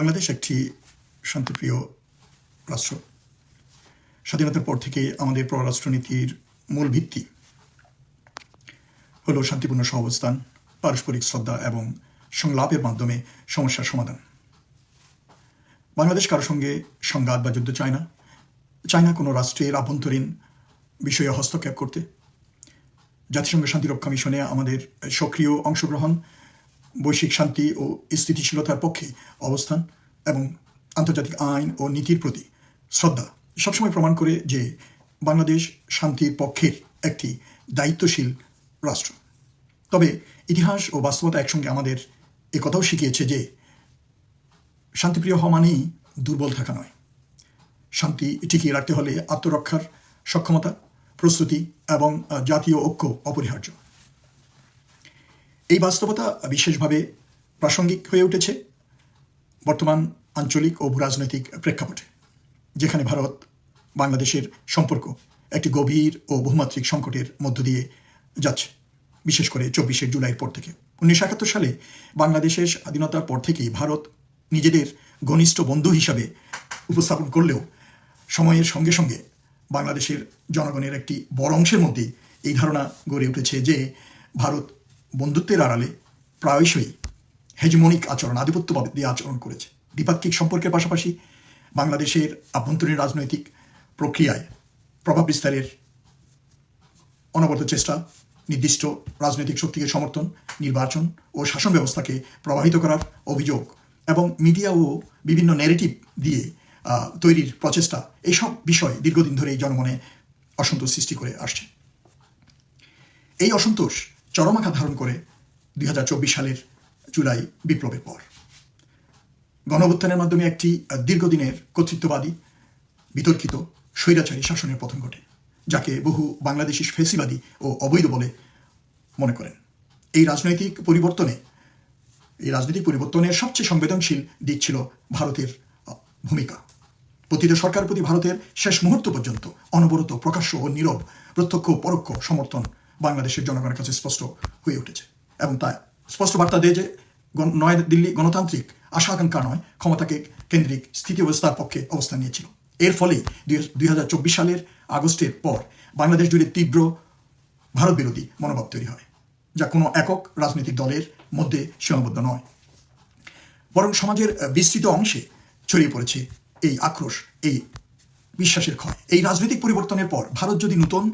বাংলাদেশ একটি শান্তিপ্রিয় রাষ্ট্র। স্বাধীনতার পর থেকে আমাদের পররাষ্ট্রনীতির মূল ভিত্তি হল শান্তিপূর্ণ সহাবস্থান, পারস্পরিক শ্রদ্ধা এবং সংলাপের মাধ্যমে সমস্যার সমাধান। বাংলাদেশ কারোর সঙ্গে সংঘাত বা যুদ্ধ চায় না। চায় না কোনো রাষ্ট্রের আভ্যন্তরীণ বিষয়ে হস্তক্ষেপ করতে। জাতিসংঘ শান্তিরক্ষা মিশনে আমাদের সক্রিয় অংশগ্রহণ বৈশ্বিক শান্তি ও স্থিতিশীলতার পক্ষে অবস্থান এবং আন্তর্জাতিক আইন ও নীতির প্রতি শ্রদ্ধা সবসময় প্রমাণ করে যে বাংলাদেশ শান্তির পক্ষের একটি দায়িত্বশীল রাষ্ট্র। তবে ইতিহাস ও বাস্তবতা একসঙ্গে আমাদের এ কথাও শিখিয়েছে যে শান্তিপ্রিয় হওয়া মানেই দুর্বল থাকা নয়। শান্তি টিকিয়ে রাখতে হলে আত্মরক্ষার সক্ষমতা, প্রস্তুতি এবং জাতীয় ঐক্য অপরিহার্য। এই বাস্তবতা বিশেষভাবে প্রাসঙ্গিক হয়ে উঠেছে বর্তমান আঞ্চলিক ও ভূরাজনৈতিক প্রেক্ষাপটে, যেখানে ভারত বাংলাদেশের সম্পর্ক একটি গভীর ও বহুমাত্রিক সংকটের মধ্য দিয়ে যাচ্ছে, বিশেষ করে চব্বিশে জুলাইয়ের পর থেকে। উনিশশো একাত্তর সালে বাংলাদেশের স্বাধীনতার পর থেকেই ভারত নিজেদের ঘনিষ্ঠ বন্ধু হিসাবে উপস্থাপন করলেও সময়ের সঙ্গে সঙ্গে বাংলাদেশের জনগণের একটি বড় অংশের মধ্যে এই ধারণা গড়ে উঠেছে যে ভারত বন্ধুত্বের আড়ালে প্রায়শই হেজমনিক আচরণ, আধিপত্যবাদী আচরণ করেছে। দ্বিপাক্ষিক সম্পর্কের পাশাপাশি বাংলাদেশের আভ্যন্তরীণ রাজনৈতিক প্রক্রিয়ায় প্রভাব বিস্তারের অনবরত চেষ্টা, নির্দিষ্ট রাজনৈতিক শক্তিকে সমর্থন, নির্বাচন ও শাসন ব্যবস্থাকে প্রভাবিত করার অভিযোগ এবং মিডিয়া ও বিভিন্ন ন্যারেটিভ দিয়ে তৈরির প্রচেষ্টা এইসব বিষয় দীর্ঘদিন ধরে এই জনমনে অসন্তোষ সৃষ্টি করে আসছে। এই অসন্তোষ চরম আকার ধারণ করে দুই হাজার চব্বিশ সালের জুলাই বিপ্লবের পর। গণঅভ্যুত্থানের মাধ্যমে একটি দীর্ঘদিনের কর্তৃত্ববাদী, বিতর্কিত স্বৈরাচারী শাসনের পতন ঘটে, যাকে বহু বাংলাদেশি ফেসিবাদী ও অবৈধ বলে মনে করেন। এই রাজনৈতিক পরিবর্তনে, এই রাজনৈতিক পরিবর্তনের সবচেয়ে সংবেদনশীল দিক ছিল ভারতের ভূমিকা। প্রতিটা সরকার প্রতি ভারতের শেষ মুহূর্ত পর্যন্ত অনবরত প্রকাশ্য ও নীরব, প্রত্যক্ষ পরোক্ষ সমর্থন বাংলাদেশের জনগণের কাছে স্পষ্ট হয়ে উঠেছে এবং তা স্পষ্ট বার্তা দেয় যে নয় দিল্লি গণতান্ত্রিক আশা আকাঙ্ক্ষা নয়, ক্ষমতাকে কেন্দ্রিক স্থিতি অবস্থার পক্ষে অবস্থান নিয়েছিল। এর ফলে দুই হাজার চব্বিশ সালের আগস্টের পর বাংলাদেশ জুড়ে তীব্র ভারত বিরোধী মনোভাব তৈরি হয়, যা কোনো একক রাজনৈতিক দলের মধ্যে সীমাবদ্ধ নয়। বরং সমাজের বিস্তৃত অংশে ছড়িয়ে পড়েছে এই আক্রোশ, এই বিশ্বাসের ক্ষয়। এই রাজনৈতিক পরিবর্তনের পর ভারত যদি নতুন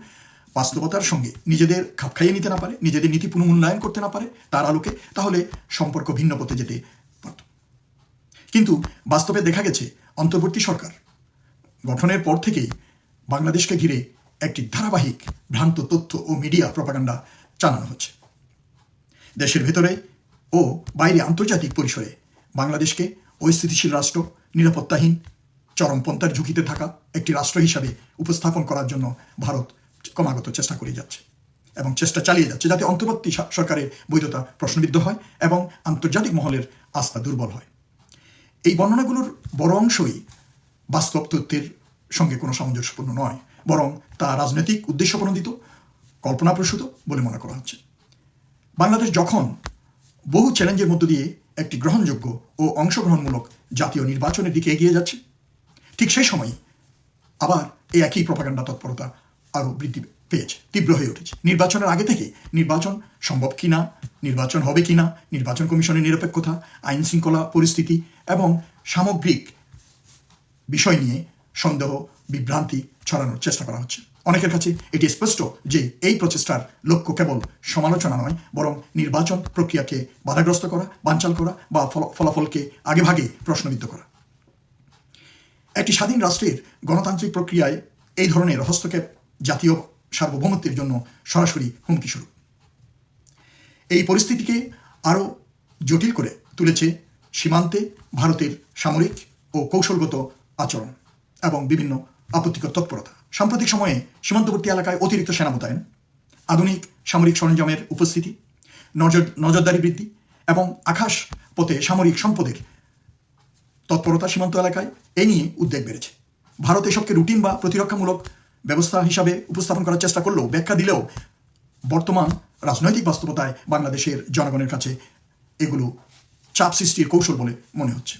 বাস্তবতার সঙ্গে নিজেদের খাপ খাইয়ে নিতে না পারে, নিজেদের নীতি পুনর্মূল্যায়ন করতে না পারে তার আলোকে, তাহলে সম্পর্ক ভিন্ন পথে যেতে পারত। কিন্তু বাস্তবে দেখা গেছে, অন্তর্বর্তী সরকার গঠনের পর থেকেই বাংলাদেশকে ঘিরে একটি ধারাবাহিক ভ্রান্ত তথ্য ও মিডিয়া প্রপাগান্ডা চালানো হচ্ছে। দেশের ভেতরে ও বাইরে আন্তর্জাতিক পরিসরে বাংলাদেশকে অস্থিতিশীল রাষ্ট্র, নিরাপত্তাহীন চরমপন্থার ঝুঁকিতে থাকা একটি রাষ্ট্র হিসাবে উপস্থাপন করার জন্য ভারত ক্রমাগত চেষ্টা করে যাচ্ছে এবং চেষ্টা চালিয়ে যাচ্ছে যাতে অন্তর্বর্তী সরকারের বৈধতা প্রশ্নবিদ্ধ হয় এবং আন্তর্জাতিক মহলের আস্থা দুর্বল হয়। এই বর্ণনাগুলোর বড় অংশই বাস্তব তথ্যের সঙ্গে কোনো সামঞ্জস্যপূর্ণ নয়, বরং তা রাজনৈতিক উদ্দেশ্যপ্রণোদিত, কল্পনাপ্রসূত বলে মনে করা হচ্ছে। বাংলাদেশ যখন বহু চ্যালেঞ্জের মধ্য দিয়ে একটি গ্রহণযোগ্য ও অংশগ্রহণমূলক জাতীয় নির্বাচনের দিকে এগিয়ে যাচ্ছে, ঠিক সেই সময় আবার এই একই প্রপাগান্ডা তৎপরতা আরও বৃদ্ধি পেয়েছে, তীব্র হয়ে উঠেছে। নির্বাচনের আগে থেকে নির্বাচন সম্ভব কিনা, নির্বাচন হবে কিনা, নির্বাচন কমিশনের নিরপেক্ষতা, আইন শৃঙ্খলা পরিস্থিতি এবং সামগ্রিক বিষয় নিয়ে সন্দেহ, বিভ্রান্তি ছড়ানোর চেষ্টা করা হচ্ছে। অনেকের কাছে এটি স্পষ্ট যে এই প্রচেষ্টার লক্ষ্য কেবল সমালোচনা নয়, বরং নির্বাচন প্রক্রিয়াকে বাধাগ্রস্ত করা, বানচাল করা বা ফল- ফলাফলকে আগেভাগে প্রশ্নবিদ্ধ করা। একটি স্বাধীন রাষ্ট্রের গণতান্ত্রিক প্রক্রিয়ায় এই ধরনের হস্তক্ষেপ জাতীয় সার্বভৌমত্বের জন্য সরাসরি হুমকি স্বরূপ। এই পরিস্থিতিকে আরও জটিল করে তুলেছে সীমান্তে ভারতের সামরিক ও কৌশলগত আচরণ এবং বিভিন্ন আপত্তিকর তৎপরতা। সাম্প্রতিক সময়ে সীমান্তবর্তী এলাকায় অতিরিক্ত সেনা মোতায়েন, আধুনিক সামরিক সরঞ্জামের উপস্থিতি, নজর, নজরদারি বৃদ্ধি এবং আকাশ পথে সামরিক সম্পদের তৎপরতা সীমান্ত এলাকায় এ নিয়ে উদ্বেগ বেড়েছে। ভারত এসবকে রুটিন বা প্রতিরক্ষামূলক ব্যবস্থা হিসাবে উপস্থাপন করার চেষ্টা করলেও, ব্যাখ্যা দিলেও বর্তমান রাজনৈতিক বাস্তবতায় বাংলাদেশের জনগণের কাছে এগুলো চাপ সৃষ্টির কৌশল বলে মনে হচ্ছে।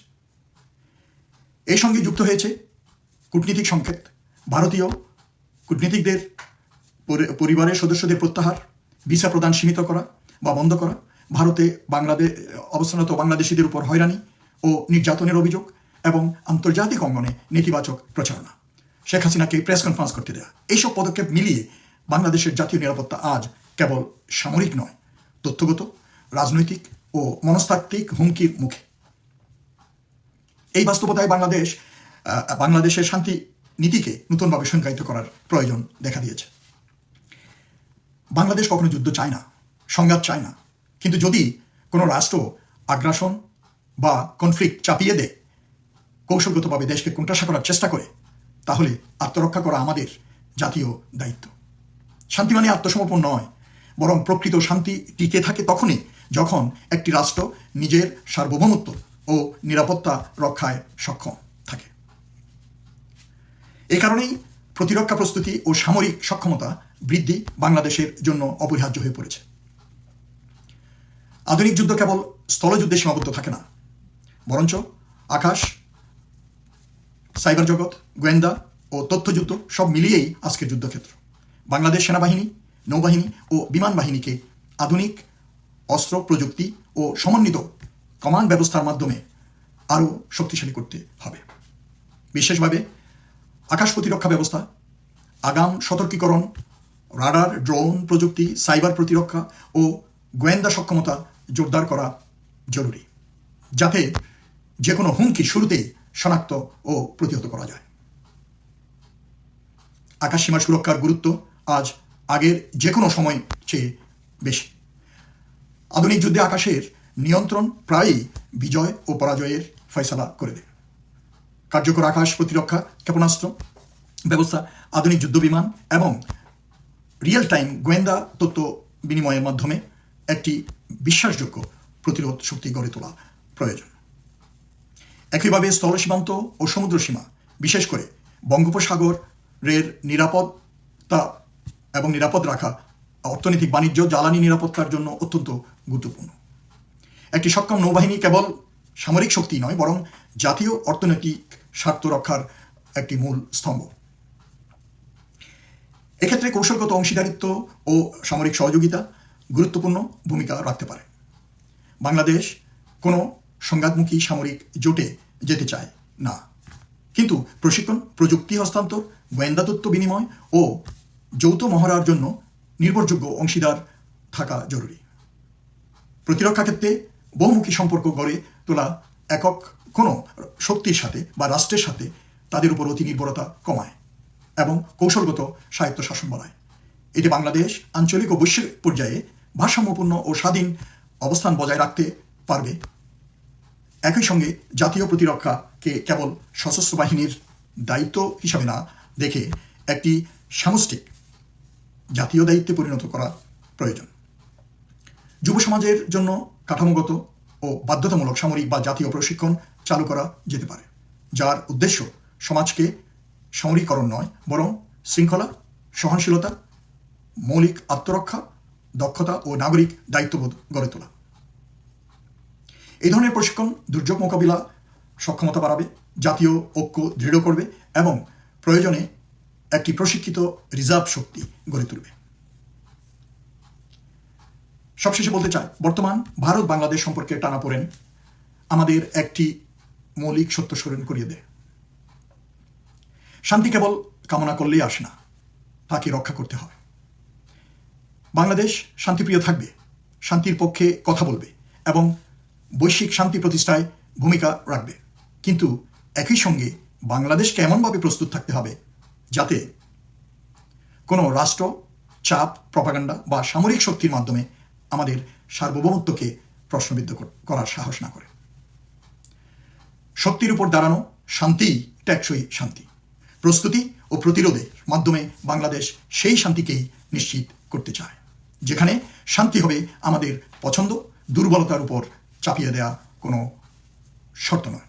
এই সঙ্গে যুক্ত হয়েছে কূটনীতিক সংকেত, ভারতীয় কূটনীতিকদের পরিবারের সদস্যদের প্রত্যাহার, ভিসা প্রদান সীমিত করা বা বন্ধ করা, ভারতে বাংলাদেশ অবস্থানত বাংলাদেশিদের উপর হয়রানি ও নির্যাতনের অভিযোগ এবং আন্তর্জাতিক অঙ্গনে নেতিবাচক প্রচারণা। শেখ হাসিনাকে প্রেস কনফারেন্স করতে দেয়া। এইসব পদক্ষেপ মিলিয়ে বাংলাদেশের জাতীয় নিরাপত্তা আজ কেবল সামরিক নয়, তথ্যগত, রাজনৈতিক ও মনস্তাত্ত্বিক হুমকির মুখে। এই বাস্তবতায় বাংলাদেশ বাংলাদেশের শান্তি নীতিকে নতুনভাবে সংজ্ঞায়িত করার প্রয়োজন দেখা দিয়েছে। বাংলাদেশ কখনো যুদ্ধ চায় না, সংঘাত চায় না। কিন্তু যদি কোনো রাষ্ট্র আগ্রাসন বা কনফ্লিক্ট চাপিয়ে দেয়, কৌশলগতভাবে দেশকে কোণঠাসা করার চেষ্টা করে তাহলে আত্মরক্ষা করা আমাদের জাতীয় দায়িত্ব। শান্তি মানে আত্মসমর্পণ নয়, বরং প্রকৃত শান্তি টিকে থাকে তখনই যখন একটি রাষ্ট্র নিজের সার্বভৌমত্ব ও নিরাপত্তা রক্ষায় সক্ষম থাকে। এ কারণেই প্রতিরক্ষা প্রস্তুতি ও সামরিক সক্ষমতা বৃদ্ধি বাংলাদেশের জন্য অপরিহার্য হয়ে পড়েছে। আধুনিক যুদ্ধ কেবল স্থলযুদ্ধে সীমাবদ্ধ থাকে না, বরঞ্চ আকাশ, সাইবার জগৎ গোয়েন্দা ও তথ্যযুক্ত সব মিলিয়েই আজকের যুদ্ধক্ষেত্র। বাংলাদেশ সেনাবাহিনী, নৌবাহিনী ও বিমান বাহিনীকে আধুনিক অস্ত্র প্রযুক্তি ও সমন্বিত কমান্ড ব্যবস্থার মাধ্যমে আরও শক্তিশালী করতে হবে। বিশেষভাবে আকাশ প্রতিরক্ষা ব্যবস্থা, আগাম সতর্কীকরণ, রাডার, ড্রোন প্রযুক্তি, সাইবার প্রতিরক্ষা ও গোয়েন্দা সক্ষমতা জোরদার করা জরুরি, যাতে যে কোনো হুমকি শুরুতেই শনাক্ত ও প্রতিহত করা যায়। আকাশসীমা সুরক্ষার গুরুত্ব আজ আগের যে কোনো সময় চেয়ে বেশি। আধুনিক যুদ্ধে আকাশের নিয়ন্ত্রণ প্রায়ই বিজয় ও পরাজয়ের ফয়সালা করে দেয়। কার্যকর আকাশ প্রতিরক্ষা, ক্ষেপণাস্ত্র ব্যবস্থা, আধুনিক যুদ্ধ বিমান এবং রিয়েল টাইম গোয়েন্দা তথ্য বিনিময়ের মাধ্যমে একটি বিশ্বাসযোগ্য প্রতিরোধ শক্তি গড়ে তোলা প্রয়োজন। একইভাবে স্থল সীমান্ত ও সমুদ্র সীমা, বিশেষ করে বঙ্গোপসাগরের নিরাপত্তা এবং নিরাপদ রাখা, অর্থনৈতিক বাণিজ্য, জ্বালানি নিরাপত্তার জন্য অত্যন্ত গুরুত্বপূর্ণ। একটি সক্ষম নৌবাহিনী কেবল সামরিক শক্তি নয়, বরং জাতীয় অর্থনৈতিক স্বার্থ রক্ষার একটি মূল স্তম্ভ। এক্ষেত্রে কৌশলগত অংশীদারিত্ব ও সামরিক সহযোগিতা গুরুত্বপূর্ণ ভূমিকা রাখতে পারে। বাংলাদেশ কোনো সংঘাতমুখী সামরিক জোটে যেতে চায় না। কিন্তু প্রশিক্ষণ, প্রযুক্তি হস্তান্তর গোয়েন্দা তথ্য বিনিময় ও যৌথ মহড়ার জন্য নির্ভরযোগ্য অংশীদার থাকা জরুরি। প্রতিরক্ষা ক্ষেত্রে বহুমুখী সম্পর্ক গড়ে তোলা একক কোনো শক্তির সাথে বা রাষ্ট্রের সাথে তাদের উপর অতি নির্ভরতা কমায় এবং কৌশলগত স্বায়ত্ত শাসন বাড়ায়। এটি বাংলাদেশ আঞ্চলিক ও বৈশ্বিক পর্যায়ে ভারসাম্যপূর্ণ ও স্বাধীন অবস্থান বজায় রাখতে পারবে। একই সঙ্গে জাতীয় প্রতিরক্ষাকে কেবল সশস্ত্র বাহিনীর দায়িত্ব হিসাবে না দেখে একটি সামষ্টিক জাতীয় দায়িত্বে পরিণত করা প্রয়োজন। যুব সমাজের জন্য কাঠামোগত ও বাধ্যতামূলক সামরিক বা জাতীয় প্রশিক্ষণ চালু করা যেতে পারে, যার উদ্দেশ্য সমাজকে সামরিকরণ নয়, বরং শৃঙ্খলা, সহনশীলতা, মৌলিক আত্মরক্ষা, দক্ষতা ও নাগরিক দায়িত্ববোধ গড়ে তোলা। এই ধরনের প্রশিক্ষণ দুর্যোগ মোকাবিলা সক্ষমতা বাড়াবে, জাতীয় ঐক্য দৃঢ় করবে এবং প্রয়োজনে একটি প্রশিক্ষিত রিজার্ভ শক্তি গড়ে তুলবে। সবশেষে বলতে চাই, বর্তমান ভারত বাংলাদেশ সম্পর্কে টানা পড়েন, আমাদের একটি মৌলিক সত্য স্মরণ করিয়ে দেয় শান্তি কেবল কামনা করলেই আসে না, তাকে রক্ষা করতে হয়। বাংলাদেশ শান্তিপ্রিয় থাকবে, শান্তির পক্ষে কথা বলবে এবং বৈশ্বিক শান্তি প্রতিষ্ঠায় ভূমিকা রাখবে। কিন্তু একই সঙ্গে বাংলাদেশকে এমনভাবে প্রস্তুত থাকতে হবে? যাতে কোনো রাষ্ট্র, চাপ, প্রপাগান্ডা বা সামরিক শক্তির মাধ্যমে আমাদের সার্বভৌমত্বকে প্রশ্নবিদ্ধ করার সাহস না করে। শক্তির উপর দাঁড়ানো শান্তিই টেকসই শান্তি। প্রস্তুতি ও প্রতিরোধের মাধ্যমে বাংলাদেশ সেই শান্তিকেই নিশ্চিত করতে চায়, যেখানে শান্তি হবে আমাদের পছন্দ, দুর্বলতার উপর চাপিয়ে দেয়া কোনো শর্ত নয়।